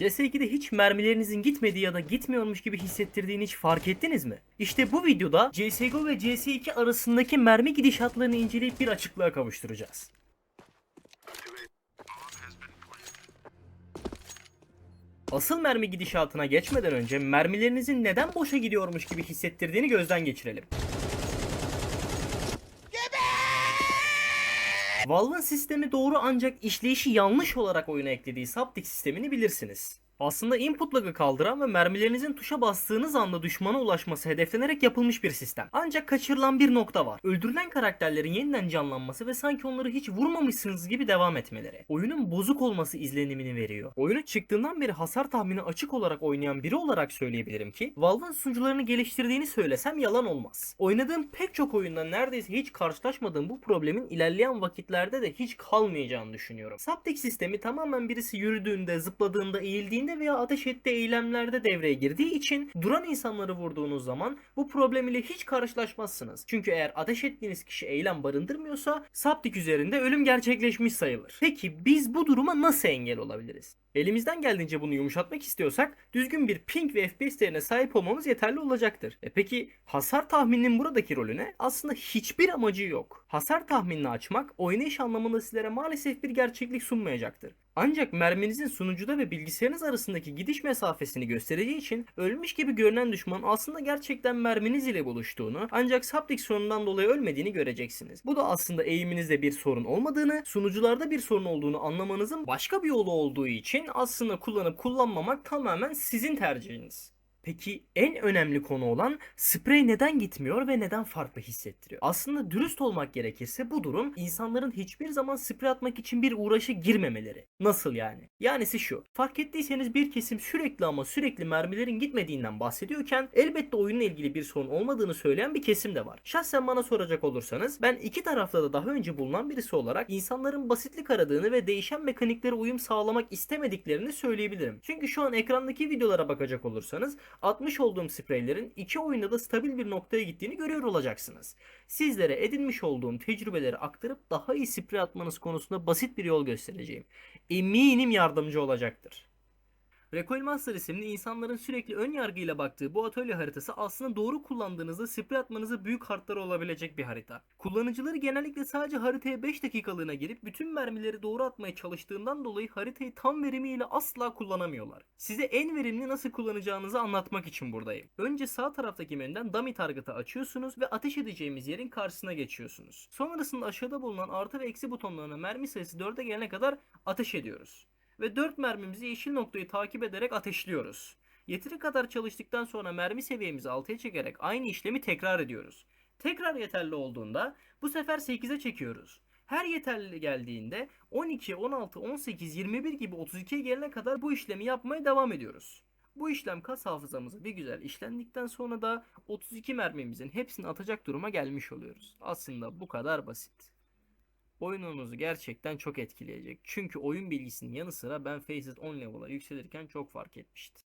CS2'de hiç mermilerinizin gitmediği ya da gitmiyormuş gibi hissettirdiğini hiç fark ettiniz mi? İşte bu videoda CSGO ve CS2 arasındaki mermi gidişatlarını inceleyip bir açıklığa kavuşturacağız. Asıl mermi gidişatına geçmeden önce mermilerinizin neden boşa gidiyormuş gibi hissettirdiğini gözden geçirelim. Valve'ın sistemi doğru ancak işleyişi yanlış olarak oyuna eklediği Saptic sistemini bilirsiniz. Aslında input lag'ı kaldıran ve mermilerinizin tuşa bastığınız anda düşmana ulaşması hedeflenerek yapılmış bir sistem. Ancak kaçırılan bir nokta var. Öldürülen karakterlerin yeniden canlanması ve sanki onları hiç vurmamışsınız gibi devam etmeleri. Oyunun bozuk olması izlenimini veriyor. Oyunu çıktığından beri hasar tahmini açık olarak oynayan biri olarak söyleyebilirim ki Valve'ın sunucularını geliştirdiğini söylesem yalan olmaz. Oynadığım pek çok oyunda neredeyse hiç karşılaşmadığım bu problemin ilerleyen vakitlerde de hiç kalmayacağını düşünüyorum. Saptic sistemi tamamen birisi yürüdüğünde, zıpladığında, eğildiğinde veya ateş ettiği eylemlerde devreye girdiği için duran insanları vurduğunuz zaman bu problem ile hiç karşılaşmazsınız. Çünkü eğer ateş ettiğiniz kişi eylem barındırmıyorsa Saptic üzerinde ölüm gerçekleşmiş sayılır. Peki biz bu duruma nasıl engel olabiliriz? Elimizden geldiğince bunu yumuşatmak istiyorsak düzgün bir ping ve FPS değerine sahip olmamız yeterli olacaktır. E peki hasar tahmininin buradaki rolü ne? Aslında hiçbir amacı yok. Hasar tahminini açmak oynayış anlamında sizlere maalesef bir gerçeklik sunmayacaktır. Ancak merminizin sunucuda ve bilgisayarınız arasındaki gidiş mesafesini göstereceği için ölmüş gibi görünen düşman aslında gerçekten merminiz ile buluştuğunu ancak Saptic sorunundan dolayı ölmediğini göreceksiniz. Bu da aslında eğiminizde bir sorun olmadığını, sunucularda bir sorun olduğunu anlamanızın başka bir yolu olduğu için aslında kullanıp kullanmamak tamamen sizin tercihiniz. Peki en önemli konu olan sprey neden gitmiyor ve neden farklı hissettiriyor? Aslında dürüst olmak gerekirse bu durum insanların hiçbir zaman sprey atmak için bir uğraşa girmemeleri. Nasıl yani? Yanisi şu. Fark ettiyseniz bir kesim sürekli ama sürekli mermilerin gitmediğinden bahsediyorken elbette oyunla ilgili bir sorun olmadığını söyleyen bir kesim de var. Şahsen bana soracak olursanız ben iki tarafta da daha önce bulunan birisi olarak insanların basitlik aradığını ve değişen mekaniklere uyum sağlamak istemediklerini söyleyebilirim. Çünkü şu an ekrandaki videolara bakacak olursanız atmış olduğum spreylerin iki oyunda da stabil bir noktaya gittiğini görüyor olacaksınız. Sizlere edinmiş olduğum tecrübeleri aktarıp daha iyi sprey atmanız konusunda basit bir yol göstereceğim. Eminim yardımcı olacaktır. Recoil Master isimli insanların sürekli ön yargıyla baktığı bu atölye haritası aslında doğru kullandığınızda sprey atmanıza büyük hartları olabilecek bir harita. Kullanıcıları genellikle sadece haritaya 5 dakikalığına girip bütün mermileri doğru atmaya çalıştığından dolayı haritayı tam verimiyle asla kullanamıyorlar. Size en verimli nasıl kullanacağınızı anlatmak için buradayım. Önce sağ taraftaki menüden dummy target'ı açıyorsunuz ve ateş edeceğimiz yerin karşısına geçiyorsunuz. Sonrasında aşağıda bulunan artı ve eksi butonlarına mermi sayısı 4'e gelene kadar ateş ediyoruz ve 4 mermimizi yeşil noktayı takip ederek ateşliyoruz. Yeteri kadar çalıştıktan sonra mermi seviyemizi 6'ya çekerek aynı işlemi tekrar ediyoruz. Tekrar yeterli olduğunda bu sefer 8'e çekiyoruz. Her yeterli geldiğinde 12, 16, 18, 21 gibi 32'ye gelene kadar bu işlemi yapmaya devam ediyoruz. Bu işlem kas hafızamıza bir güzel işlendikten sonra da 32 mermimizin hepsini atacak duruma gelmiş oluyoruz. Aslında bu kadar basit oyununuzu gerçekten çok etkileyecek. Çünkü oyun bilgisinin yanı sıra ben Faceit 10 level'a yükselirken çok fark etmiştim.